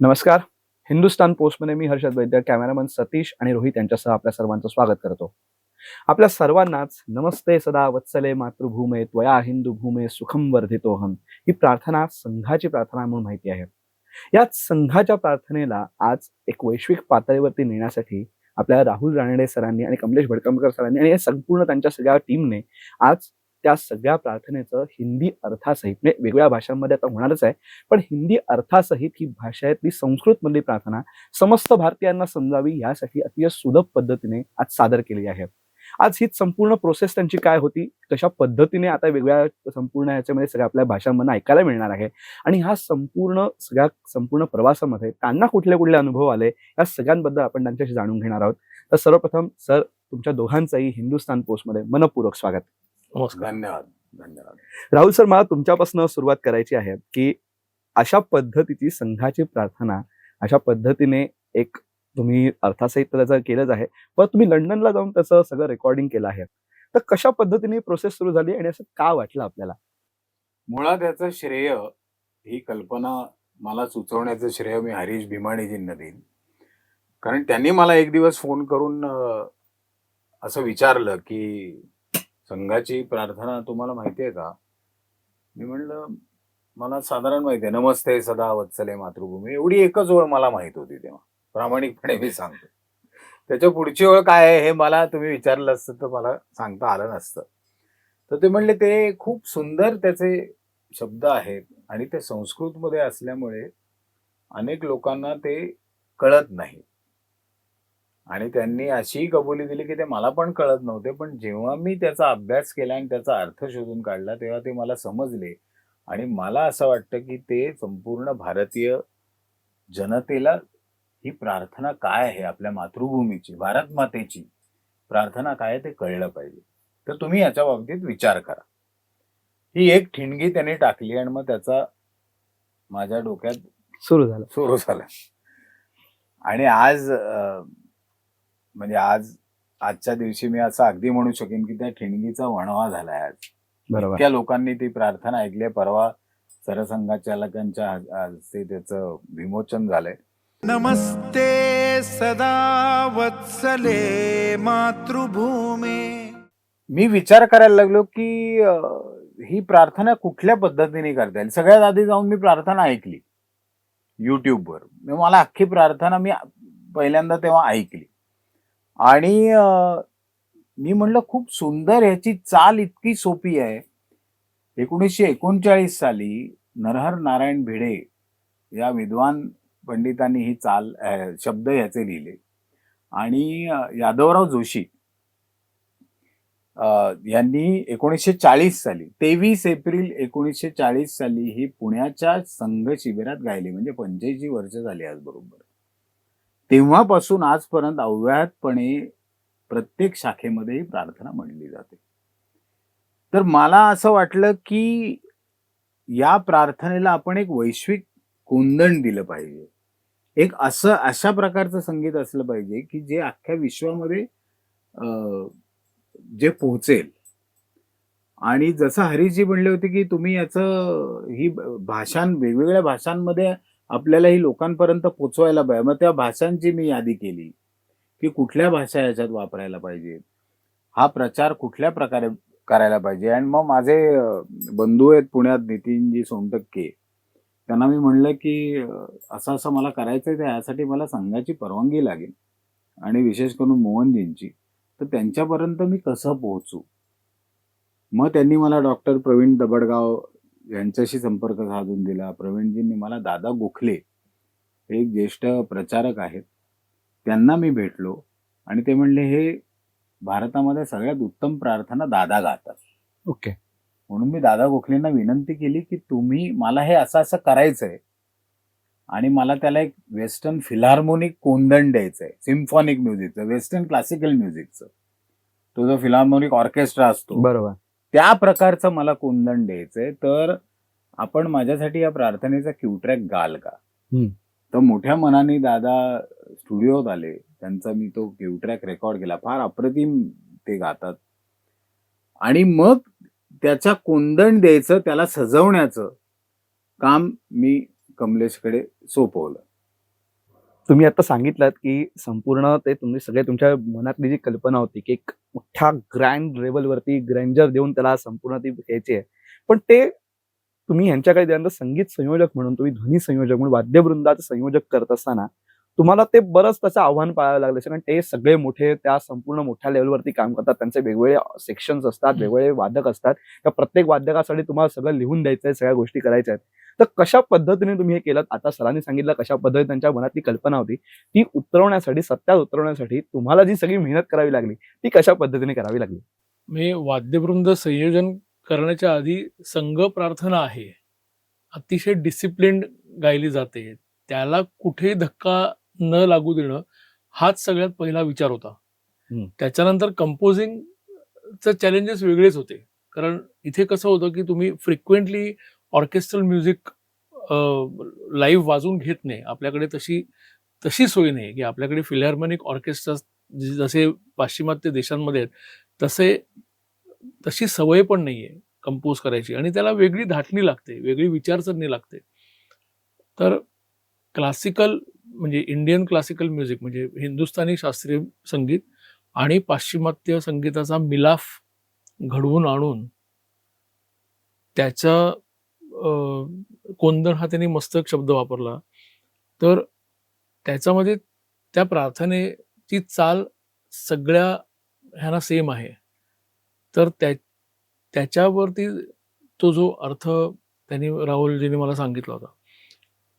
नमस्कार. हिंदुस्तान पोस्टमध्ये मी हर्षद वैद्य कॅमेरामन सतीश आणि रोहित यांच्यासह आपल्या सर्वांचं स्वागत करतो. आपल्या सर्वांनाच नमस्ते सदा वत्सले मातृभूमे त्वया हिंदू भूमे सुखम वर्धितोहम ही प्रार्थना संघाची प्रार्थना म्हणून माहिती आहे. याच संघाच्या प्रार्थनेला आज एक वैश्विक पातळीवरती नेण्यासाठी आपल्या राहुल रानडे सरांनी आणि कमलेश भडकमकर सरांनी आणि संपूर्ण त्यांच्या सगळ्या टीमने आज त्या सगळ्या प्रार्थनेचं हिंदी अर्थासहित म्हणजे वेगवेगळ्या भाषांमध्ये आता होणारच आहे पण हिंदी अर्थासहित ही भाषेतली संस्कृतमधली प्रार्थना समस्त भारतीयांना समजावी यासाठी अतिशय सुलभ पद्धतीने आज सादर केली आहे. आज ही संपूर्ण प्रोसेस त्यांची काय होती कशा पद्धतीने आता वेगवेगळ्या संपूर्ण याच्यामध्ये सगळ्या आपल्या भाषांमधून ऐकायला मिळणार आहे आणि ह्या संपूर्ण सगळ्या संपूर्ण प्रवासामध्ये त्यांना कुठले कुठले अनुभव आले या सगळ्यांबद्दल आपण त्यांच्याशी जाणून घेणार आहोत. तर सर्वप्रथम सर तुमच्या दोघांचंही हिंदुस्तान पोस्टमध्ये मनपूर्वक स्वागत. नमस्कार. धन्यवाद धन्यवाद. राहुल सर मला तुमच्यापासून सुरुवात करायची आहे की अशा पद्धतीची संघाची प्रार्थना अशा पद्धतीने एक तुम्ही अर्थासहित त्याचं केलंच आहे पण तुम्ही लंडनला जाऊन त्याचं सगळं रेकॉर्डिंग केलं आहे तर कशा पद्धतीने प्रोसेस सुरू झाली आणि असं का वाटलं आपल्याला? मुळात याचं श्रेय ही कल्पना मला सुचवण्याचं श्रेय मी हरीश भीमाणीजींना देईन. कारण त्यांनी मला एक दिवस फोन करून असं विचारलं की संघाची प्रार्थना तुम्हाला माहिती आहे का? मी म्हणलं मला साधारण माहिती आहे. नमस्ते सदा वत्सले मातृभूमी. एवढी एकच ओळ मला माहीत होती तेव्हा. प्रामाणिकपणे मी सांगतो. त्याच्या पुढची ओळ काय आहे हे मला तुम्ही विचारलं असतं तर मला सांगता आलं नसतं. तर ते म्हणले ते खूप सुंदर त्याचे शब्द आहेत आणि ते संस्कृतमध्ये असल्यामुळे अनेक लोकांना ते कळत नाही. आणि त्यांनी अशी कबुली दिली की ते मला पण कळत नव्हते पण जेव्हा मी त्याचा अभ्यास केला आणि त्याचा अर्थ शोधून काढला तेव्हा ते मला समजले. आणि मला असं वाटतं की ते संपूर्ण भारतीय जनतेला ही प्रार्थना काय आहे? आपल्या मातृभूमीची भारत मातेची प्रार्थना काय आहे ते कळलं पाहिजे. तर तुम्ही याच्या बाबतीत विचार करा. ही एक ठिणगी त्याने टाकली आणि मग त्याचा माझ्या डोक्यात सुरू झालं. सुरू झाला. आणि आज म्हणजे आज आजच्या दिवशी मी असं अगदी म्हणू शकेन की त्या ठिणगीचा वणवा झालाय आज. बरोबर. इतक्या लोकांनी ती प्रार्थना ऐकली. परवा सरसंघचालकांच्या हस्ते त्याचं विमोचन झालंय. नमस्ते सदा वत्सले मातृभूमे. मी विचार करायला लागलो की ही प्रार्थना कुठल्या पद्धतीने करता येईल? सगळ्यात आधी जाऊन मी प्रार्थना ऐकली. युट्यूबवर मला अख्खी प्रार्थना मी पहिल्यांदा तेव्हा ऐकली. आणि मी म्हणलं खूप सुंदर ह्याची चाल इतकी सोपी आहे. एकोणीसशे एकोणचाळीस साली नरहर नारायण भिडे या विद्वान पंडितांनी ही चाल शब्द याचे लिहिले. आणि यादवराव जोशी यांनी एकोणीसशे चाळीस साली तेवीस एप्रिल एकोणीसशे चाळीस साली ही पुण्याच्या संघ शिबिरात गायली. म्हणजे पंच्याऐंशी वर्ष झाली आज बरोबर. तेव्हापासून आजपर्यंत अव्याहतपणे प्रत्येक शाखेमध्ये ही प्रार्थना म्हणली जाते. तर मला असं वाटलं की या प्रार्थनेला आपण एक वैश्विक कोंदण दिलं पाहिजे. एक असं अशा प्रकारचं संगीत असलं पाहिजे की जे अख्ख्या विश्वामध्ये जे पोहोचेल. आणि जसं हरीशजी म्हणले होते की तुम्ही याचं ही भाषां वेगवेगळ्या भाषांमध्ये आपल्याला ही लोकांपर्यंत पोचवायला पाहिजे. मग त्या भाषांची मी यादी केली की कुठल्या भाषा याच्यात वापरायला पाहिजे? हा प्रचार कुठल्या प्रकारे करायला पाहिजे? आणि मग माझे बंधू आहेत पुण्यात नितीनजी सोनटक्के. त्यांना मी म्हणलं की असं असं मला करायचं आहे यासाठी मला संघाची परवानगी लागेल. आणि विशेष करून मोहनजींची. तर त्यांच्यापर्यंत मी कसं पोहोचू? मग त्यांनी मला डॉक्टर प्रवीण दबडगाव यांच्याशी संपर्क साधून दिला. प्रवीणजींनी मला दादा गोखले हे एक ज्येष्ठ प्रचारक आहेत. त्यांना मी भेटलो आणि ते म्हणले हे भारतामध्ये सगळ्यात उत्तम प्रार्थना दादा गातात. ओके. म्हणून मी दादा गोखलेंना विनंती केली की तुम्ही मला हे असं असं करायचंय आणि मला त्याला एक वेस्टर्न फिलार्मोनिक कोंदण द्यायचंय. सिम्फॉनिक म्युझिकचं वेस्टर्न क्लासिकल म्युझिकचं. तो जो फिलार्मोनिक ऑर्केस्ट्रा असतो. बरोबर. त्या प्रकारचं मला कोंदण द्यायचंय तर आपण माझ्यासाठी या प्रार्थनेचा क्यू ट्रॅक गाल का. तर मोठ्या मनाने दादा स्टुडिओत आले त्यांचा मी तो क्यू ट्रॅक रेकॉर्ड केला फार अप्रतिम ते गातात. आणि मग त्याच्या कोंदण द्यायचं त्याला सजवण्याचं काम मी कमलेशकडे सोपवलं. तुम्ही आता सांगितलं की संपूर्ण ते तुम्ही सगळे तुमच्या मनातली जी कल्पना होती की एक मोठ्या ग्रँड लेवलवरती ग्रँजर देऊन त्याला संपूर्ण ती घ्यायची आहे. पण ते तुम्ही ह्यांच्याकडे त्यानंतर संगीत संयोजक म्हणून तुम्ही ध्वनी संयोजक म्हणून वाद्यवृंदाचं संयोजक करत असताना तुम्हाला ते बरंच त्याचं आव्हान पाळावं लागलं कारण ते सगळे मोठे त्या संपूर्ण मोठ्या लेवलवरती काम करतात. त्यांचे वेगवेगळे सेक्शन्स असतात वेगवेगळे वादक असतात. त्या प्रत्येक वाद्यकासाठी तुम्हाला सगळं लिहून द्यायचं आहे सगळ्या गोष्टी करायच्या आहेत. तर कशा पद्धतीने तुम्ही हे केलं आता सरांनी सांगितलं कशा पद्धतीने त्यांच्या मनातली कल्पना होती. ती उतरवण्यासाठी सत्यात उतरवण्यासाठी तुम्हाला जी सगळी मेहनत करावी लागली ती कशा पद्धतीने करावी लागली? मी वाद्यवृंद संयोजन करण्याच्या आधी संघ प्रार्थना आहे. अतिशय डिसिप्लिन गायली जाते. त्याला कुठे धक्का न लागू देणं हाच सगळ्यात पहिला विचार होता. त्याच्यानंतर कंपोजिंगचं चॅलेंजेस वेगळेच होते. कारण इथे कसं होतं की तुम्ही फ्रिक्वेंटली ऑर्केस्ट्रल म्युझिक लाईव्ह वाजवून घेत नाही. आपल्याकडे तशी तशी सोय नाही की आपल्याकडे फिलहार्मोनिक ऑर्केस्ट्रा जसे पाश्चिमात्य देशांमध्ये आहेत तसे तशी सवय पण नाहीये कंपोज करायची. आणि त्याला वेगळी धाटणी लागते वेगळी विचारसरणी लागते. तर क्लासिकल म्हणजे इंडियन क्लासिकल म्युझिक म्हणजे हिंदुस्थानी शास्त्रीय संगीत आणि पाश्चिमात्य संगीताचा मिलाफ घडवून आणून त्याचा कोंदण हा त्यांनी मस्तक शब्द वापरला. तर त्याच्यामध्ये त्या प्रार्थनेची चाल सगळ्या ह्यांना सेम आहे. तर त्या त्याच्यावरती तो जो अर्थ त्यांनी राहुलजीने मला सांगितला होता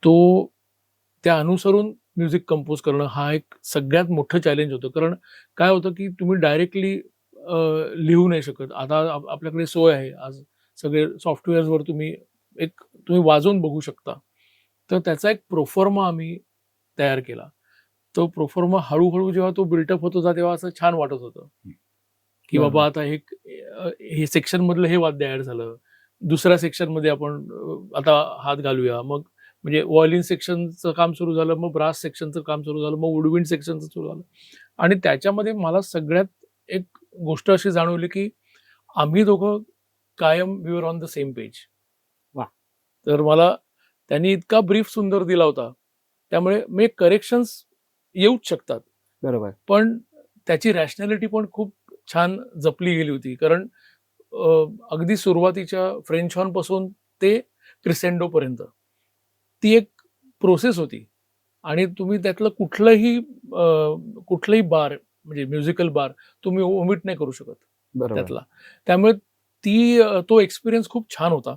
तो त्या अनुसरून म्युझिक कंपोज करणं हा एक सगळ्यात मोठं चॅलेंज होतं. कारण काय होतं की तुम्ही डायरेक्टली लिहू नाही शकत. आता आप- आपल्याकडे सोय आहे. आज सगळे सॉफ्टवेअर्सवर तुम्ही एक तुम्ही वाजवून बघू शकता. तर त्याचा एक प्रोफॉर्मा आम्ही तयार केला. तो प्रोफॉर्मा हळूहळू जेव्हा तो बिल्टअप होत होता तेव्हा असं छान वाटत होतं. की. बाबा आता हे हे सेक्शन मधलं हे वाद्य ऍड झालं. दुसऱ्या सेक्शनमध्ये आपण आता हात घालूया. मग म्हणजे वॉलिन सेक्शनचं काम सुरू झालं मग ब्रास सेक्शनचं काम सुरू झालं मग वुडविंड सेक्शनचं सुरू झालं. आणि त्याच्यामध्ये मला सगळ्यात एक गोष्ट अशी जाणवली की आम्ही दोघं कायम your on the same page वा. तर मला त्यांनी इतका ब्रीफ सुंदर दिला होता. त्यामुळे मी करेक्शन्स येऊच शकतात. बरोबर. पण त्याची रॅशनॅलिटी पण खूप छान जपली गेली होती. कारण अगदी सुरुवातीच्या फ्रेंच हॉर्नपासून ते क्रिसेंडो पर्यंत. ती एक प्रोसेस होती. आणि तुम्ही त्यातलं कुठलंही कुठलंही बार म्हणजे म्युझिकल बार तुम्ही ओमिट नाही करू शकत त्यातला. त्यामुळे ती तो एक्सपिरियन्स खूप छान होता.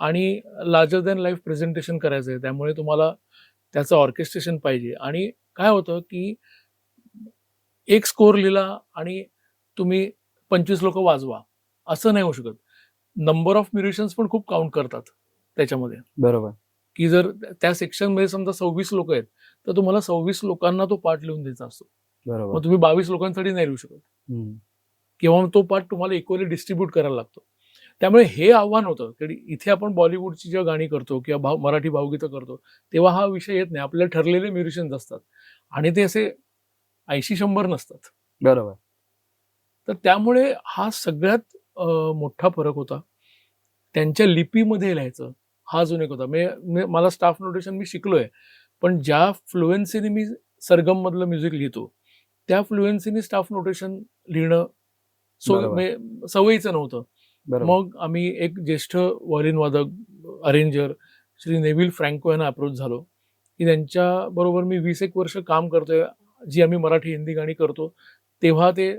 आणि लार्जर दॅन लाईफ प्रेझेंटेशन करायचं आहे त्यामुळे तुम्हाला त्याचं ऑर्केस्ट्रेशन पाहिजे. आणि काय होतं की एक स्कोर लिहिला आणि तुम्ही पंचवीस लोक वाजवा. असं नाही होऊ शकत. नंबर ऑफ म्युझिशियन्स पण खूप काउंट करतात त्याच्यामध्ये. बरोबर. की जर त्या सेक्शनमध्ये समजा सव्वीस लोक आहेत तर तुम्हाला सव्वीस लोकांना तो पार्ट लिहून द्यायचा असतो. बरोबर. मग तुम्ही बावीस लोकांसाठी नाही लिहू शकत. किंवा तो पार्ट तुम्हाला इक्वली डिस्ट्रीब्यूट करायला लागतो. त्यामुळे हे आव्हान होतं की इथे आपण बॉलिवूडची जेव्हा गाणी करतो किंवा भाव मराठी भावगीतं करतो तेव्हा हा विषय येत नाही. आपल्याला ठरलेले म्युझिशियन्स असतात. आणि ते असे ऐंशी शंभर नसतात. बरोबर. तर त्यामुळे हा सगळ्यात मोठा फरक होता. त्यांच्या लिपीमध्ये लिहायचं हा अजून एक होता. मला स्टाफ नोटेशन मी शिकलोय पण ज्या फ्लुएन्सीने मी सरगम मधलं म्युझिक लिहितो त्या फ्लुएन्सीने स्टाफ नोटेशन लिहिणं सो सवयीचं नव्हतं. मग आम्ही एक ज्येष्ठ वॉलिन वादक अरेंजर श्री नेव्हिल फ्रँको यांना अप्रोच झालो की त्यांच्या बरोबर मी वीस एक वर्ष काम करतोय जी आम्ही मराठी हिंदी गाणी करतो तेव्हा ते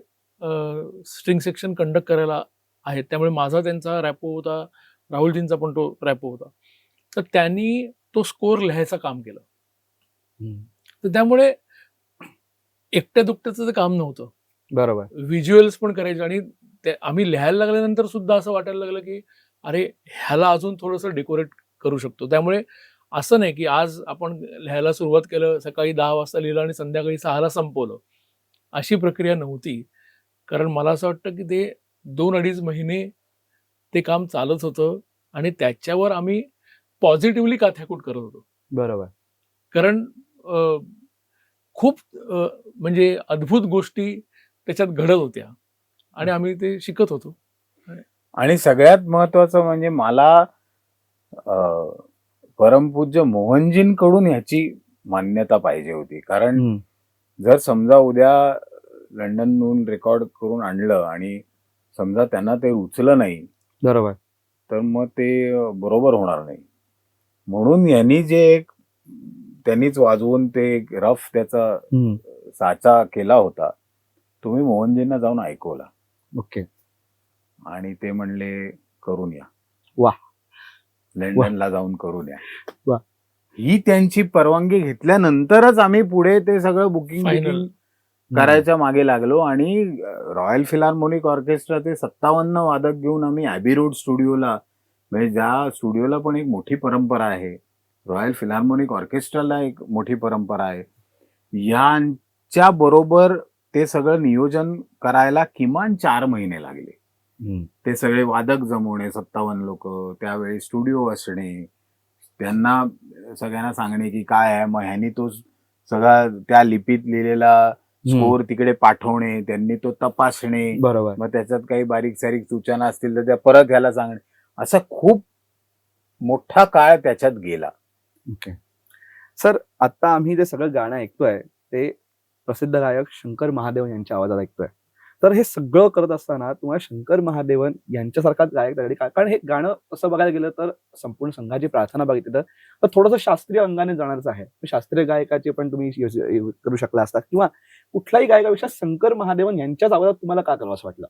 स्ट्रिंग सेक्शन कंडक्ट करायला आहेत त्यामुळे माझा त्यांचा रॅपो होता राहुलजींचा पण तो रॅपो होता तर त्यांनी तो स्कोर लिहायचं काम केलं. तर त्यामुळे एकट्या दुकट्याचं ते काम नव्हतं. बरोबर. व्हिज्युअल्स पण करायचे आणि ते आम्ही लिहायला लागल्यानंतर सुद्धा असं वाटायला लागलं की अरे ह्याला अजून थोडंसं डेकोरेट करू शकतो. त्यामुळे असं नाही की आज आपण लिहायला सुरुवात केलं सकाळी दहा वाजता लिहिलं आणि संध्याकाळी सहाला संपवलं. अशी प्रक्रिया नव्हती. कारण मला असं वाटतं की ते दोन अडीच महिने ते काम चालत होतं आणि त्याच्यावर आम्ही पॉझिटिव्हली काथ्याकूट करत होतो. बरोबर. कारण खूप म्हणजे अद्भुत गोष्टी त्याच्यात घडत होत्या आणि आम्ही ते शिकत होतो. आणि सगळ्यात महत्वाचं म्हणजे मला परमपूज्य मोहनजींकडून ह्याची मान्यता पाहिजे होती. कारण. जर समजा उद्या लंडनहून रेकॉर्ड करून आणलं आणि समजा त्यांना ते रुचलं नाही बरोबर तर मग ते बरोबर होणार नाही म्हणून यांनी जे एक त्यांनीच वाजवून ते एक रफ त्याचा हम्म. साचा केला होता तुम्ही मोहनजींना जाऊन ऐकवला ओके आणि ते म्हणले करून या वाह. लंडनला जाऊन करून या वाह. ही त्यांची परवानगी घेतल्यानंतरच आम्ही पुढे ते सगळं बुकिंग Final. करायच्या मागे लागलो आणि रॉयल फिलार्मोनिक ऑर्केस्ट्राचे सत्तावन्न वादक घेऊन आम्ही ॲबी रोड स्टुडिओला म्हणजे ज्या स्टुडिओला पण एक मोठी परंपरा आहे रॉयल फिलार्मोनिक ऑर्केस्ट्राला एक मोठी परंपरा आहे. यांच्या बरोबर ते सगळं नियोजन करायला किमान चार महिने लागले. ते सगळे वादक जमवणे सत्तावन्न लोक त्यावेळी स्टुडिओ असणे त्यांना सगळ्यांना सांगणे की काय आहे मग ह्यांनी तो सगळा त्या लिपीत लिहिलेला स्कोर तिकडे पाठवणे त्यांनी तो तपासणे बरोबर. मग त्याच्यात काही बारीक सारीक सूचना असतील तर त्या परत ह्याला सांगणे. असा खूप मोठा काळ त्याच्यात गेला. ओके. सर आता आम्ही जे सगळं गाणं ऐकतोय ते प्रसिद्ध गायक शंकर महादेवन यांच्या आवाजात ऐकतोय. तर हे सगळं करत असताना तुम्हाला शंकर महादेवन यांच्यासारखाच गायक त्यासाठी का- कारण हे गाणं तसं बघायला गेलं तर संपूर्ण संघाची प्रार्थना बघितली तर थोडंसं शास्त्रीय अंगाने जाणारच आहे. शास्त्रीय गायकाचे पण तुम्ही करू शकला असता किंवा कुठल्याही गायकापेक्षा शंकर महादेवन यांच्याच आवाजात तुम्हाला का करावं असं वाटलं?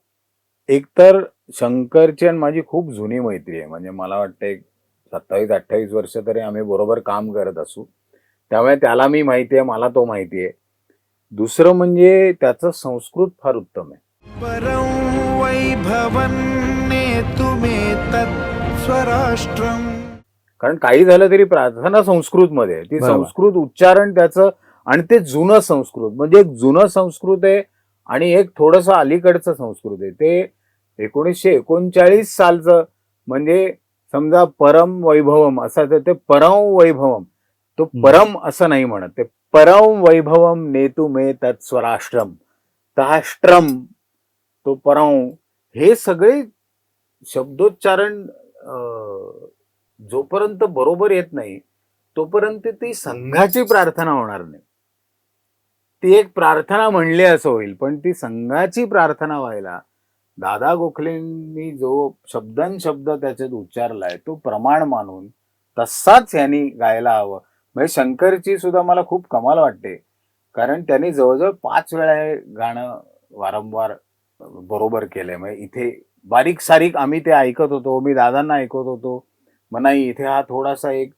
एकतर शंकरची आणि माझी खूप जुनी मैत्री आहे. म्हणजे मला वाटतं एक सत्तावीस अठ्ठावीस वर्ष तरी आम्ही बरोबर काम करत असू. त्यामुळे त्याला मी माहिती आहे मला तो माहिती आहे. दुसरं म्हणजे त्याचं संस्कृत फार उत्तम आहे. कारण काही झालं तरी प्रार्थना संस्कृतमध्ये आहे. ती. संस्कृत उच्चारण त्याचं आणि ते जुनं संस्कृत. म्हणजे एक जुनं संस्कृत आहे आणि एक थोडस अलीकडचं संस्कृत आहे. ते एकोणीसशे एकोणचाळीस सालचं म्हणजे समजा परम वैभवम असं तर ते परम वैभवम. तो. परम असं नाही म्हणत. ते परम वैभवम नेतू मे तत् स्वराष्ट्रम. तहाष्ट्रम तो परम. हे सगळे शब्दोच्चारण जोपर्यंत बरोबर येत नाही तोपर्यंत ती संघाची प्रार्थना होणार नाही. ती एक प्रार्थना म्हणली असं होईल पण ती संघाची प्रार्थना व्हायला दादा गोखलेंनी जो शब्दन शब्द त्याच्यात उच्चारलाय तो प्रमाण मानून तसाच यांनी गायला हवं. म्हणजे शंकरची सुद्धा मला खूप कमाल वाटते कारण त्यांनी जवळजवळ पाच वेळा हे गाणं वारंवार बरोबर केलंय. म्हणजे इथे बारीक सारीक आम्ही ते ऐकत होतो मी दादांना ऐकत होतो मग नाही इथे हा थोडासा एक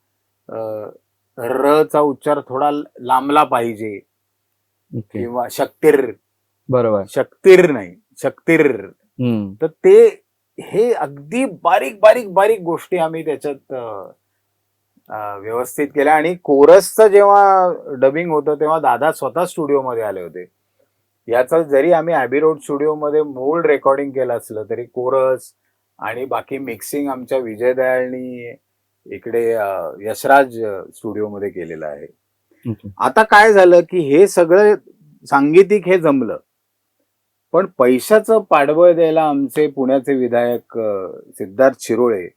र चा उच्चार थोडा लांबला पाहिजे. किंवा शक्तीर. बरोबर. शक्तीर नाही शक्तीर. तर ते हे अगदी बारीक बारीक बारीक गोष्टी आम्ही त्याच्यात व्यवस्थित केल्या. आणि कोरसचं जेव्हा डबिंग होतं तेव्हा दादा स्वतः स्टुडिओमध्ये आले होते. याचं जरी आम्ही ॲबी रोड स्टुडिओमध्ये मूळ रेकॉर्डिंग केलं असलं तरी कोरस आणि बाकी मिक्सिंग आमच्या विजय दयाळनी इकडे यशराज स्टुडिओमध्ये केलेलं आहे. आता काय झालं की हे सगळं सांगीतिक हे जमलं. पण पैशाचं पाठबळ द्यायला आमचे पुण्याचे विधायक सिद्धार्थ शिरोळे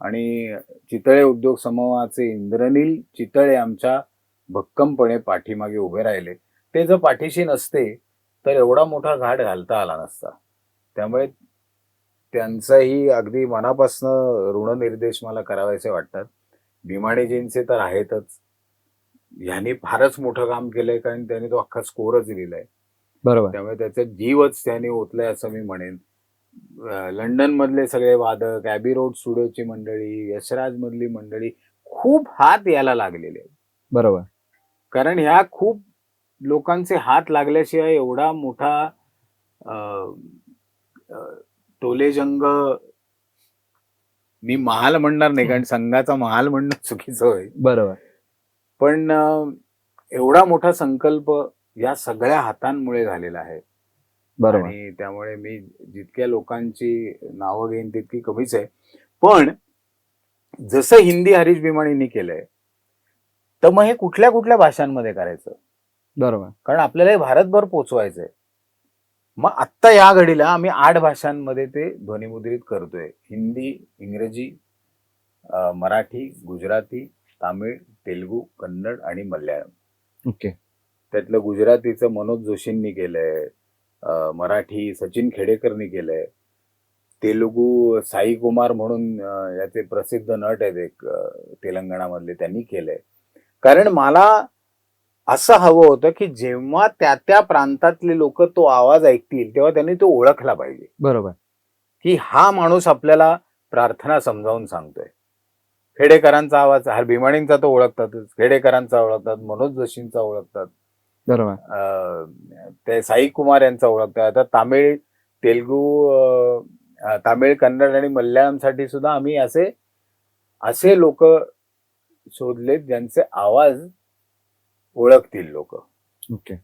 आणि चितळे उद्योग समूहाचे इंद्रनील चितळे आमच्या भक्कमपणे पाठीमागे उभे राहिले. ते जर पाठीशी नसते तर एवढा मोठा घाट घालता आला नसता. त्यामुळे त्यांचाही अगदी मनापासनं ऋणनिर्देश मला करावायचे वाटतात. भीमाडेजींचे तर आहेतच. ह्यांनी फारच मोठं काम केलंय कारण त्यांनी तो अख्खा स्कोरच लिहिलाय बरोबर. त्यामुळे त्याचा जीवच त्यांनी ओतलाय असं मी म्हणेन. लंडन मधले सगळे वादक ॲबी रोड स्टुडिओची मंडळी यशराज मधली मंडळी खूप हात याला लागलेले. बरोबर. कारण ह्या खूप लोकांचे हात लागल्याशिवाय एवढा मोठा टोलेजंग मी महाल म्हणणार नाही कारण संघाचा महाल म्हणणं चुकीचं होईल. बरोबर. पण एवढा मोठा संकल्प या सगळ्या हातांमुळे झालेला आहे. बरोबर. आणि त्यामुळे मी जितक्या लोकांची नावं घेईन तितकी कमीच आहे. पण जसं हिंदी हरीश भीमाणींनी केलंय तर मग हे कुठल्या कुठल्या भाषांमध्ये करायचं? बरोबर. कारण आपल्याला हे भारतभर पोचवायचंय. मग आत्ता या घडीला आम्ही आठ भाषांमध्ये ते ध्वनिमुद्रित करतोय. हिंदी इंग्रजी मराठी गुजराती तामिळ तेलुगू कन्नड आणि मल्याळम. ओके. त्यातलं गुजरातीचं मनोज जोशींनी केलंय मराठी सचिन खेडेकरनी केलंय तेलुगू साई कुमार म्हणून याचे प्रसिद्ध नट आहेत एक तेलंगणामधले त्यांनी केलंय. कारण मला असं हवं होतं की जेव्हा त्या त्या प्रांतातले लोक तो आवाज ऐकतील तेव्हा त्यांनी तो ओळखला पाहिजे. बरोबर. की हा माणूस आपल्याला प्रार्थना समजावून सांगतोय. खेडेकरांचा आवाज हर भीमाणींचा तो ओळखतातच. खेडेकरांचा ओळखतात मनोज जोशींचा ओळखतात. बरोबर. ते साई कुमार यांचा ओळखतात. आता तामिळ तेलगू तामिळ कन्नड आणि मल्याळमसाठी सुद्धा आम्ही असे असे लोक शोधलेत ज्यांचे आवाज ओळखतील लोक. ओके.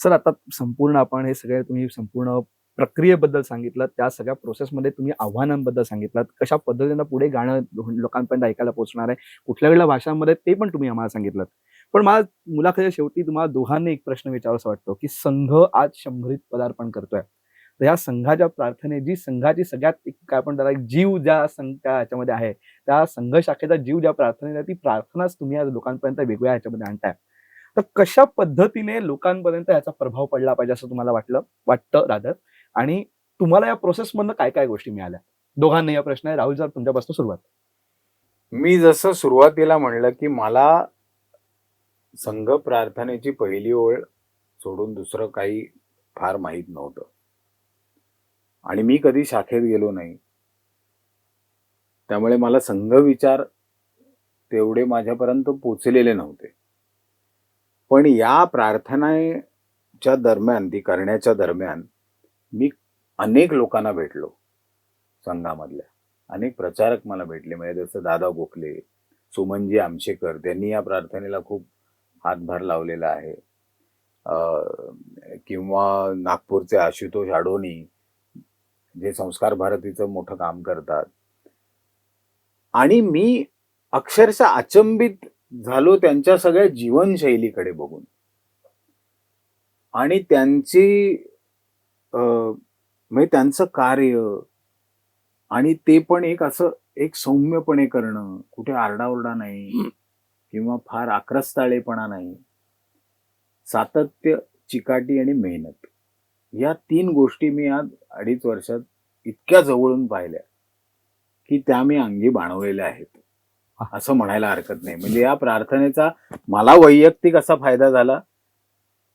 सर आता संपूर्ण आपण हे सगळे तुम्ही संपूर्ण प्रक्रियेबद्दल सांगितलं त्या सगळ्या प्रोसेसमध्ये तुम्ही आव्हानांबद्दल सांगितलं. कशा पद्धतीनं पुढे गाणं लोकांपर्यंत ऐकायला पोहोचणार आहे कुठल्या वेळेला भाषांमध्ये ते पण तुम्ही आम्हाला सांगितलं पण मला मुलाखतीच्या शेवटी तुम्हाला दोघांनी एक प्रश्न विचारावासा वाटतो की संघ आज शंभरीत पदार्पण करतोय. तर या संघाच्या प्रार्थने जी संघाची सगळ्यात एक काय आपण त्याला जीव ज्या संघ त्या ह्याच्यामध्ये आहे त्या संघ शाखेचा जीव ज्या प्रार्थनेचा ती प्रार्थनाच तुम्ही आज लोकांपर्यंत वेगवेगळ्या ह्याच्यामध्ये आणताय. तर कशा पद्धतीने लोकांपर्यंत याचा प्रभाव पडला पाहिजे असं तुम्हाला वाटलं? वाटतं राधर आणि तुम्हाला या प्रोसेसमधनं काय काय गोष्टी मिळाल्या? दोघांना या प्रश्न आहे. राहुल सर तुमच्यापासून सुरुवात. मी जसं सुरुवातीला म्हणलं की मला संघ प्रार्थनेची पहिली ओळ सोडून दुसरं काही फार माहीत नव्हतं. आणि मी कधी शाखेत गेलो नाही. त्यामुळे मला संघ विचार तेवढे माझ्यापर्यंत पोचलेले नव्हते. पण या प्रार्थनेच्या दरम्यान ती करण्याच्या दरम्यान मी अनेक लोकांना भेटलो संघामधल्या. अनेक प्रचारक मला भेटले. म्हणजे जसं दादा गोखले सुमनजी आमशेकर त्यांनी या प्रार्थनेला खूप हातभार लावलेला आहे. किंवा नागपूरचे आशुतोष आडोनी जे संस्कार भारतीचं मोठं काम करतात. आणि मी अक्षरशः अचंबित झालो त्यांच्या सगळ्या जीवनशैलीकडे बघून. आणि त्यांची म्हणजे त्यांचं कार्य आणि ते पण एक असं एक सौम्यपणे करणं कुठे आरडाओरडा नाही किंवा फार आक्रस्ताळेपणा नाही सातत्य चिकाटी आणि मेहनत. या तीन गोष्टी मी आज अडीच वर्षात इतक्या जवळून पाहिल्या की त्या मी अंगी बाणवलेल्या आहेत. असं म्हणायला हरकत नाही. म्हणजे या प्रार्थनेचा मला वैयक्तिक असा फायदा झाला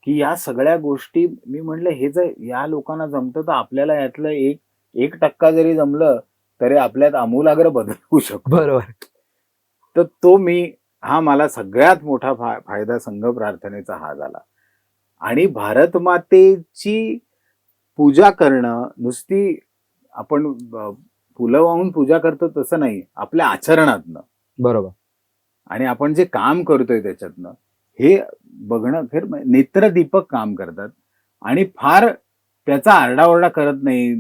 की या सगळ्या गोष्टी मी म्हणलं हे जर या लोकांना जमतं तर आपल्याला यातलं एक एक टक्का जरी जमलं तरी आपल्यात आमूलाग्र बदल होऊ शकतो. बरोबर. तर तो मी हा मला सगळ्यात मोठा फा फायदा संघ प्रार्थनेचा हा झाला. आणि भारत मातेची पूजा करणं नुसती आपण फुलं वाहून पूजा करतो तसं नाही आपल्या आचरणातनं. बरोबर. आणि आपण जे काम करतोय त्याच्यातनं हे बघणं खर म्हणजे नेत्रदीपक काम करतात. आणि फार त्याचा आरडाओरडा करत नाही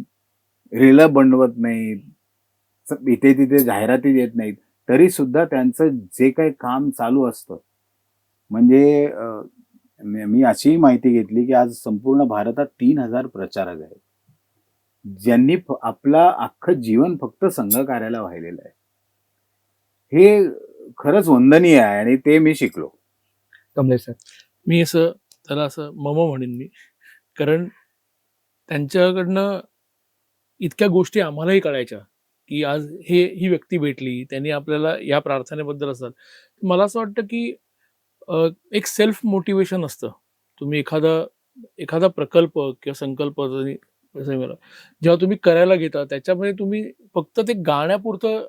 रेलं बनवत नाहीत इथे तिथे जाहिराती देत नाहीत तरी सुद्धा त्यांचं जे काही काम चालू असतं. म्हणजे मी अशीही माहिती घेतली की आज संपूर्ण भारतात तीन हजार प्रचारक आहेत. ज्यांनी आपला अख्खं जीवन फक्त संघ कार्याला वाहिलेलं आहे. हे खरंच वंदनीय आहे आणि ते मी शिकलो. कमलेश सर. मी असं त्याला असं मम म्हणेन मी. कारण त्यांच्याकडनं इतक्या गोष्टी आम्हालाही कळायच्या की आज हे ही व्यक्ती भेटली त्यांनी आपल्याला या प्रार्थनेबद्दल असतात. मला असं वाटतं की एक सेल्फ मोटिवेशन असतं. तुम्ही एखादा एखादा प्रकल्प किंवा संकल्प जेव्हा तुम्ही करायला घेता त्याच्यामध्ये तुम्ही फक्त ते गाण्यापुरतं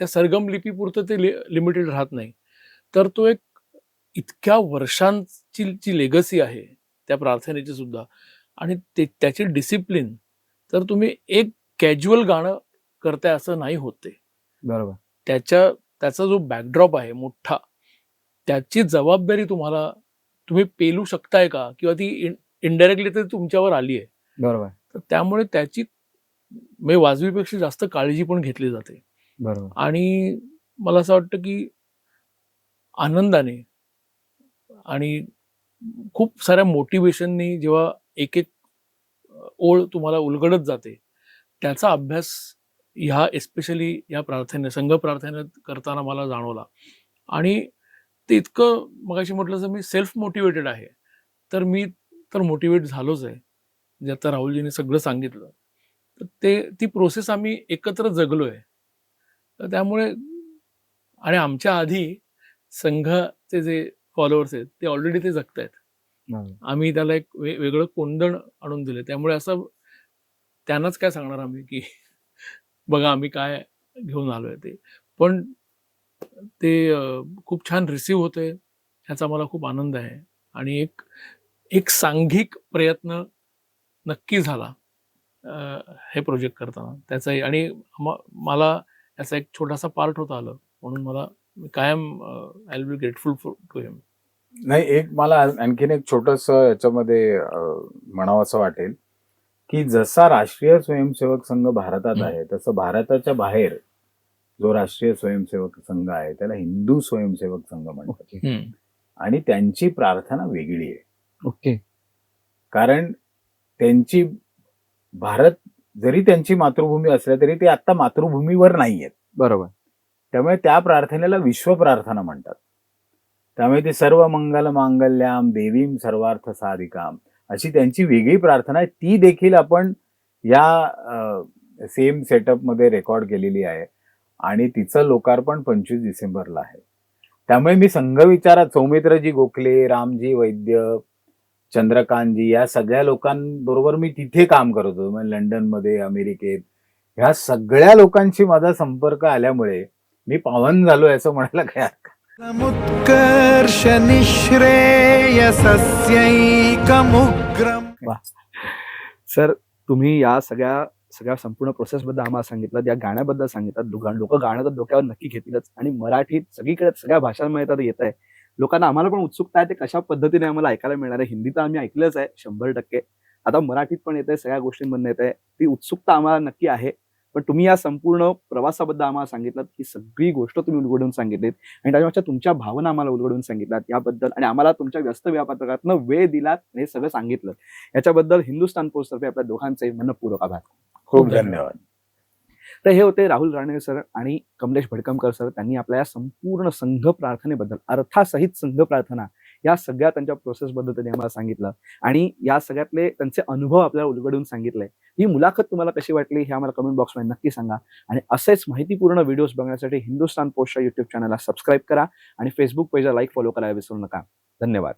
त्या सरगम लिपीपुरतं ते लिमिटेड राहत नाही. तर तो एक इतक्या वर्षांची जी लेगसी आहे त्या प्रार्थनेची सुद्धा. आणि ते त्याची डिसिप्लिन तर तुम्ही एक कॅज्युअल गाणं करताय असं नाही होत बरोबर. त्याच्या त्याचा जो बॅकड्रॉप आहे मोठा त्याची जबाबदारी तुम्हाला तुम्ही पेलू शकताय का? किंवा ती इनडायरेक्टली तर तुमच्यावर आली आहे. बरोबर. तर त्यामुळे त्याची म्हणजे वाजवीपेक्षा जास्त काळजी पण घेतली जाते. बरोबर. आणि मला असं वाटतं की आनंदाने आणि खूप साऱ्या मोटिवेशननी जेव्हा एक एक ओळ तुम्हाला उलगडत जाते त्याचा अभ्यास ह्या एस्पेशली या प्रार्थने संघ प्रार्थने करताना मला जाणवला. आणि ते इतकं मगाशी म्हटलं जर मी सेल्फ मोटिवेटेड आहे तर मी तर मोटिवेट झालोच आहे. जे आता राहुलजीने सगळं सांगितलं. तर ते ती प्रोसेस आम्ही एकत्र जगलो आहे तर त्यामुळे आणि आमच्या आधी संघाचे जे फॉलोअर्स आहेत ते ऑलरेडी ते जगतायत. आम्ही त्याला एक वेगळं कोंदण आणून दिले त्यामुळे असं त्यांनाच काय सांगणार आम्ही की बघा आम्ही काय घेऊन आलोय ते. पण ते खूप छान रिसीव्ह होते ह्याचा मला खूप आनंद आहे. आणि एक एक सांघिक प्रयत्न नक्की झाला हे प्रोजेक्ट करताना. त्याचाही आणि मला याचा एक छोटासा पार्ट होता आलं म्हणून मला मी कायम I will be grateful to him नाही एक मला आण- आणखीन एक छोटस याच्यामध्ये म्हणावं असं वाटेल की जसा राष्ट्रीय स्वयंसेवक संघ भारतात. आहे तसं भारताच्या बाहेर जो राष्ट्रीय स्वयंसेवक संघ आहे त्याला हिंदू स्वयंसेवक संघ म्हणतात. आणि त्यांची प्रार्थना वेगळी आहे. ओके. कारण त्यांची भारत जरी त्यांची मातृभूमी असल्या तरी ते आता मातृभूमीवर नाही आहेत बरोबर. त्यामुळे त्या प्रार्थनेला विश्व प्रार्थना म्हणतात. त्यामुळे ते सर्व मंगल मांगल्याम देवीम सर्वार्थ साधिकाम अशी त्यांची वेगळी प्रार्थना आहे. ती देखील आपण या सेम सेटअपमध्ये रेकॉर्ड केलेली आहे. आणि तिचं लोकार्पण पंचवीस डिसेंबरला आहे. त्यामुळे मी संघ विचारात सौमित्रजी गोखले रामजी वैद्य चंद्रकांतजी या सगळ्या लोकांबरोबर मी तिथे काम करत होतो. म्हणजे लंडनमध्ये अमेरिकेत ह्या सगळ्या लोकांशी माझा संपर्क आल्यामुळे मी पावन झालो असं म्हणायला काय समुत्कर्ष निःश्रेयसस्यैकमुग्रम् सर तुम्ही या सगळ्या सगळ्या संपूर्ण प्रोसेसबद्दल आम्हाला सांगितलं या गाण्याबद्दल सांगितलं. लोक गाणं तर डोक्यावर नक्की घेतीलच. आणि मराठीत सगळीकडे सगळ्या भाषांमध्ये तर येत आहे. लोकांना आम्हाला पण उत्सुकता आहे ते कशा पद्धतीने आम्हाला ऐकायला मिळणार आहे. हिंदी तर आम्ही ऐकलंच आहे शंभर टक्के. आता मराठीत पण येत आहे सगळ्या गोष्टींमधून येत आहे ती उत्सुकता आम्हाला नक्की आहे. पण तुम्ही या संपूर्ण प्रवासाबद्दल आम्हाला सांगितलं की सगळी गोष्ट तुम्ही उलगडून सांगितलीत. आणि त्याच्यामागच्या तुमच्या भावना आम्हाला उलगडून सांगितल्यात याबद्दल. आणि आम्हाला तुमच्या व्यस्त वेळापत्रकातनं वेळ दिलात हे सगळं सांगितलं. याच्याबद्दल हिंदुस्तान पोस्टतर्फे आपल्या दोघांचे मनपूर्वक आभार. खूप धन्यवाद. तर हे होते राहुल राणे सर आणि कमलेश भडकमकर सर. त्यांनी आपल्या संपूर्ण संघ प्रार्थनेबद्दल अर्थासहित संघ प्रार्थना या सगळ्या त्यांच्या प्रोसेसबद्दल त्यांनी आम्हाला सांगितलं. आणि या सगळ्यातले त्यांचे अनुभव आपल्याला उलगडून सांगितले. ही मुलाखत तुम्हाला कशी वाटली हे आम्हाला कमेंट बॉक्समध्ये नक्की सांगा. आणि असेच माहितीपूर्ण व्हिडिओज बघण्यासाठी हिंदुस्तान पोस्टच्या युट्यूब चॅनलला सबस्क्राईब करा. आणि फेसबुक पेजला लाईक फॉलो करायला विसरू नका. धन्यवाद.